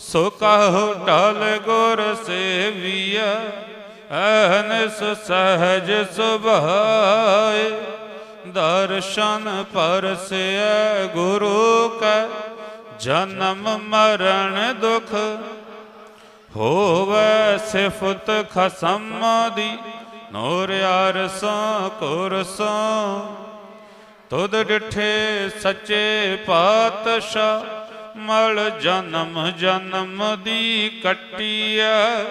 ਸੋ ਕਹੋ ਟਲ ਗੁਰ ਸੇਵੀਆ ਅਹਨਸ ਸਹਜ ਸੁਭਾਏ। ਦਰਸ਼ਨ ਪਰਸਿਐ ਗੁਰੂ ਕੈ, ਜਨਮ ਮਰਨ ਦੁਖ। ਹੋਵੇ ਸਿਫਤ ਖਸਮ ਦੀ, ਨੂਰ ਅਰਸੋਂ ਕੁਰਸੋਂ। ਤੁਧ ਡਿਠੇ ਸੱਚੇ ਪਾਤਸ਼ਾਹ ਮਲ ਜਨਮ ਜਨਮ ਦੀ ਕੱਟੀਐ।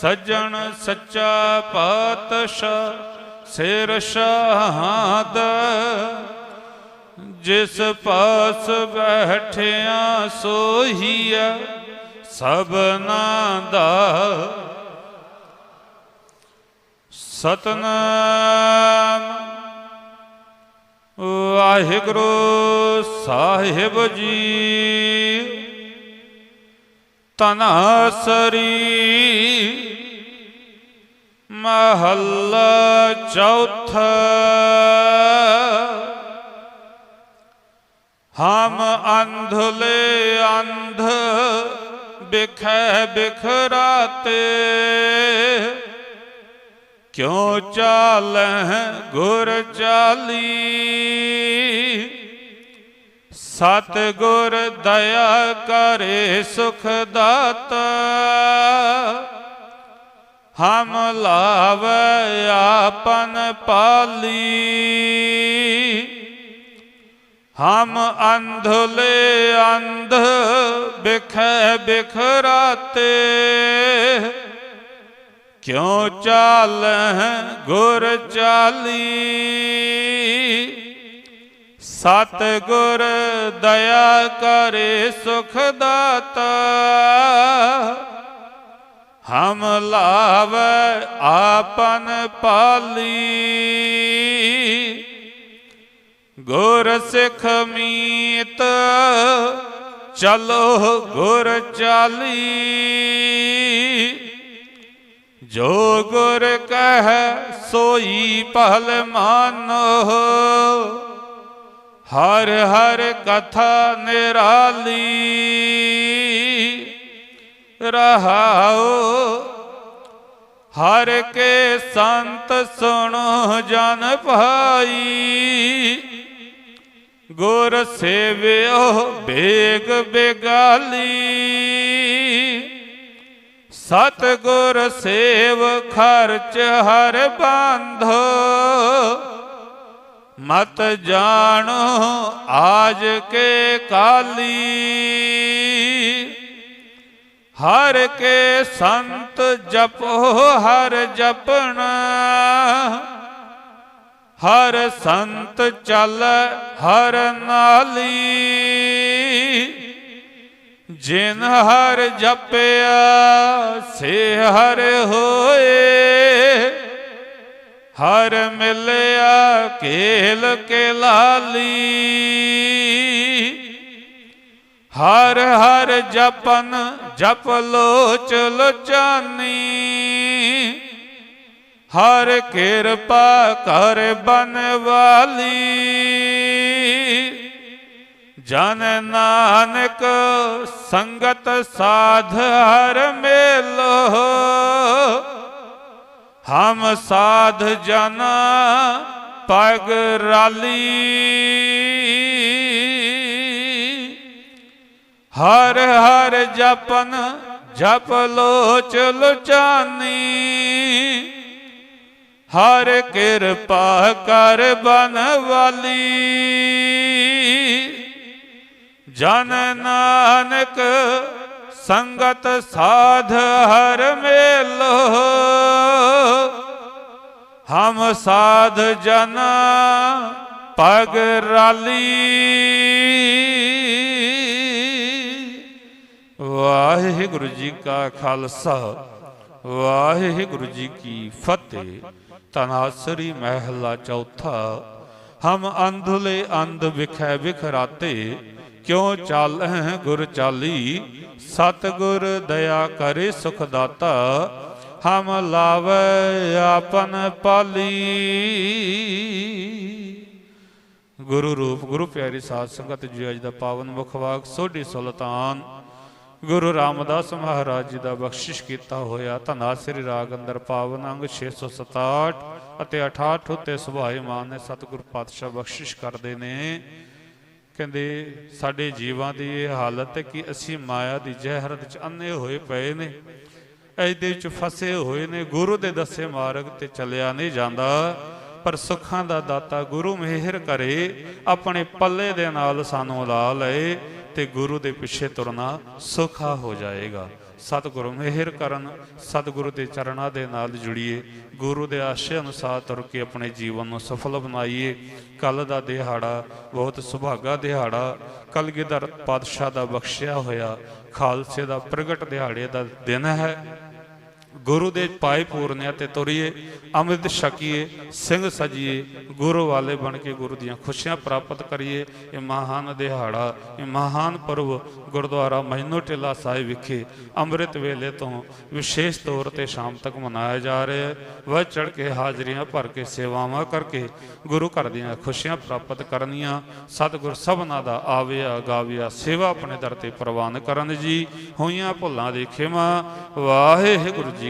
ਸਜਣ ਸੱਚਾ ਪਾਤਸ਼ਾਹ, ਸਿਰ ਸ਼ਹਾਦ ਜਿਸ ਪਾਸ ਬੈਠਿਆ ਸੋਹੀਆ ਸਭਨਾ ਦਾ। ਸਤਨਾਮ। ਵਾਹਿਗੁਰੂ, ਸਾਹਿਬ ਜੀ। ਤਨਾਸਰੀ ਮਹੱਲਾ ਚੌਥਾ। ਹਮ ਅੰਧਲੇ ਅੰਧ ਬਿਖੈ ਬਿਖਰਾਤੇ। ਕਿਉ ਚਾਲਹਿ ਗੁਰ ਚਾਲੀ? ਸਤ ਗੁਰ ਦਇਆ ਕਰੇ ਸੁਖ ਦਾਤਾ। ਹਮ ਲਾਵੈ ਆਪਨ ਪਾਲੀ। ਹਮ ਅੰਧਲੇ ਅੰਧ ਬਿਖੈ ਬਿਖਰਾਤੇ। ਕਿਉ ਚਾਲ ਗੁਰ ਚਾਲੀ? ਸਤ ਗੁਰ ਦਇਆ ਕਰੇ ਸੁਖ ਦਾਤਾ, ਹਮ ਲਾਵੈ ਆਪਨ ਪਾਲੀ। ਗੁਰ ਸਿੱਖ ਮੀਤ, ਚਲੋ ਗੁਰ ਚਾਲੀ। ਜੋ ਗੁਰ ਕਹਿ ਸੋਈ ਪਹਿਲ ਮਾਨੋ। ਹਰ ਹਰ ਕਥਾ ਨਿਰਾਲੀ ਰਹਾਓ ਹਰ ਕੇ ਸੰਤ ਸੁਣੋ ਜਨ ਭਾਈ, ਗੁਰ ਸੇਵਿਓ ਬੇਗ ਬੇਗਾਲੀ। ਸਤ ਗੁਰ ਸੇਵ ਖਰਚ ਹਰ ਬੰਧੋ ਮਤ ਜਾਣੋ ਆਜ ਕੇ ਕਾਲੀ। ਹਰ ਕੇ ਸੰਤ ਜਪੋ, ਹਰ ਜਪਣ। ਹਰ ਸੰਤ ਚੱਲ, ਹਰ ਨਾਲੀ। ਜਿਨ ਹਰ ਜਪਿਆ, ਸੇ ਹਰ ਹੋਏ। ਹਰ ਮਿਲਿਆ ਕੇਲ ਕੇ ਲਾਲੀ ਹਰ ਹਰ ਜਪਨ ਜਪ ਲੋਚ ਲੋਚਾਨੀ ਹਰ ਕਿਰਪਾ ਕਰ ਬਨਵਾਲੀ ਜਨ ਨਾਨਕ ਸੰਗਤ ਸਾਧ ਹਰ ਮੇਲੋ। ਹਮ ਸਾਧ ਜਨ ਪਗ ਰਾਲੀ। ਹਰ ਹਰ ਜਪਨ ਜਪ ਲੋਚ ਲੁਚਾਨੀ। ਹਰ ਕਿਰਪਾ ਕਰ ਬਨਵਾਲੀ ਜਨ ਨਾਨਕ ਸੰਗਤ ਸਾਧ ਹਰ ਮੇਲੋ। ਹਮ ਸਾਧ ਜਨ ਪਗ ਰਾਲੀ। ਵਾਹਿਗੁਰੂ ਜੀ ਕਾ ਖਾਲਸਾ, ਵਾਹਿਗੁਰੂ ਜੀ ਕੀ ਫਤਿਹ। ਤਨਾਸਰੀ ਮਹਿਲਾ ਚੌਥਾ। ਹਮ ਅੰਧਲੇ ਅੰਧ ਵਿਖੈ ਵਿਖਰਾਤੇ। ਕਿਉ ਚਾਲਹਿ ਗੁਰ ਚਾਲੀ? ਸਤ ਗੁਰ ਦਇਆ ਕਰੇ ਸੁਖ ਦਾਤਾ, ਹਮ ਲਾਵੈ ਆਪਨ ਪਾਲੀ। ਗੁਰੂ ਰੂਪ, ਗੁਰੂ ਪਿਆਰੀ ਸਾਧ ਸੰਗਤ, ਜੀ ਅੱਜ ਦਾ ਪਾਵਨ ਮੁਖਵਾਕ ਸੋਢੀ ਸੁਲਤਾਨ। ਗੁਰੂ ਰਾਮਦਾਸ ਮਹਾਰਾਜ ਜੀ ਦਾ ਬਖਸ਼ਿਸ਼ ਕੀਤਾ ਹੋਇਆ ਧੰਨਾ, ਸ੍ਰੀ ਰਾਗ ਅੰਦਰ ਪਾਵਨ ਅੰਗ 667 ਅਤੇ 68 ਉੱਤੇ ਸੁਭਾਏਮਾਨ ਨੇ ਸਤਿਗੁਰ ਪਾਤਸ਼ਾਹ ਬਖਸ਼ਿਸ਼ ਕਰਦੇ ਨੇ। ਕਹਿੰਦੇ, ਸਾਡੇ ਜੀਵਾਂ ਦੀ ਇਹ ਹਾਲਤ ਹੈ ਕਿ ਅਸੀਂ ਮਾਇਆ ਦੀ ਜ਼ਹਿਰਤ ਚ ਅੰਨੇ ਹੋਏ ਪਏ ਨੇ। ਇਹਦੇ ਵਿੱਚ ਫਸੇ ਹੋਏ ਨੇ। ਗੁਰੂ ਦੇ ਦੱਸੇ ਮਾਰਗ ਤੇ ਚੱਲਿਆ ਨਹੀਂ ਜਾਂਦਾ। ਪਰ ਸੁੱਖਾਂ ਦਾ ਦਾਤਾ ਗੁਰੂ ਮਿਹਰ ਕਰੇ। ਆਪਣੇ ਪੱਲੇ ਦੇ ਨਾਲ ਸਾਨੂੰ ਲਾ ਲਏ ਤੇ ਗੁਰੂ ਦੇ ਪਿੱਛੇ ਤੁਰਨਾ ਸੌਖਾ ਹੋ ਜਾਏਗਾ। ਸਤਿਗੁਰੂ ਮਿਹਰ ਕਰਨ, ਸਤਿਗੁਰੂ ਦੇ ਚਰਨਾਂ ਦੇ ਨਾਲ ਜੁੜੀਏ। ਗੁਰੂ ਦੇ ਆਸ਼ੇ ਅਨੁਸਾਰ ਤੁਰ ਕੇ ਆਪਣੇ ਜੀਵਨ ਨੂੰ ਸਫਲ ਬਣਾਈਏ। ਕੱਲ ਦਾ ਦਿਹਾੜਾ ਬਹੁਤ ਸੁਭਾਗਾ ਦਿਹਾੜਾ। ਕਲਗੀਧਰ ਪਾਤਸ਼ਾਹ ਦਾ ਬਖਸ਼ਿਆ ਹੋਇਆ ਖਾਲਸੇ ਦਾ ਪ੍ਰਗਟ ਦਿਹਾੜੇ ਦਾ ਦਿਨ ਹੈ। ਗੁਰੂ ਦੇ ਪਾਏ ਪੂਰਨਿਆ ਤੇ ਤੁਰੀਏ, ਅੰਮ੍ਰਿਤ ਛਕੀਏ, ਸਿੰਘ ਸਜੀਏ, ਗੁਰੂ ਵਾਲੇ ਬਣ ਕੇ ਗੁਰੂ ਦੀਆਂ ਖੁਸ਼ੀਆਂ ਪ੍ਰਾਪਤ ਕਰੀਏ। ਇਹ ਮਹਾਨ ਦਿਹਾੜਾ, ਇਹ ਮਹਾਨ ਪਰਵ ਗੁਰਦੁਆਰਾ ਮਹਿਨੋ ਟਿੱਲਾ ਸਾਹਿਬ ਵਿਖੇ ਅੰਮ੍ਰਿਤ ਵੇਲੇ ਤੋਂ ਵਿਸ਼ੇਸ਼ ਤੌਰ ਤੇ ਸ਼ਾਮ ਤੱਕ ਮਨਾਇਆ ਜਾ ਰਿਹਾ ਹੈ। ਵਹ ਚੜ ਕੇ ਹਾਜ਼ਰੀਆਂ ਭਰ ਕੇ ਸੇਵਾਵਾਂ ਕਰਕੇ ਗੁਰੂ ਘਰ ਦੀਆਂ ਖੁਸ਼ੀਆਂ ਪ੍ਰਾਪਤ ਕਰਨੀਆਂ। ਸਤਿਗੁਰ ਸਭਨਾ ਦਾ ਆਵਿਆ, ਗਾਵਿਆ, ਸੇਵਾ ਆਪਣੇ ਦਰ ਤੇ ਪ੍ਰਵਾਨ ਕਰਨ ਜੀ। ਹੋਈਆਂ ਭੁੱਲਾਂ ਦੀ ਖਿਮਾ, ਵਾਹਿਗੁਰੂ ਜੀ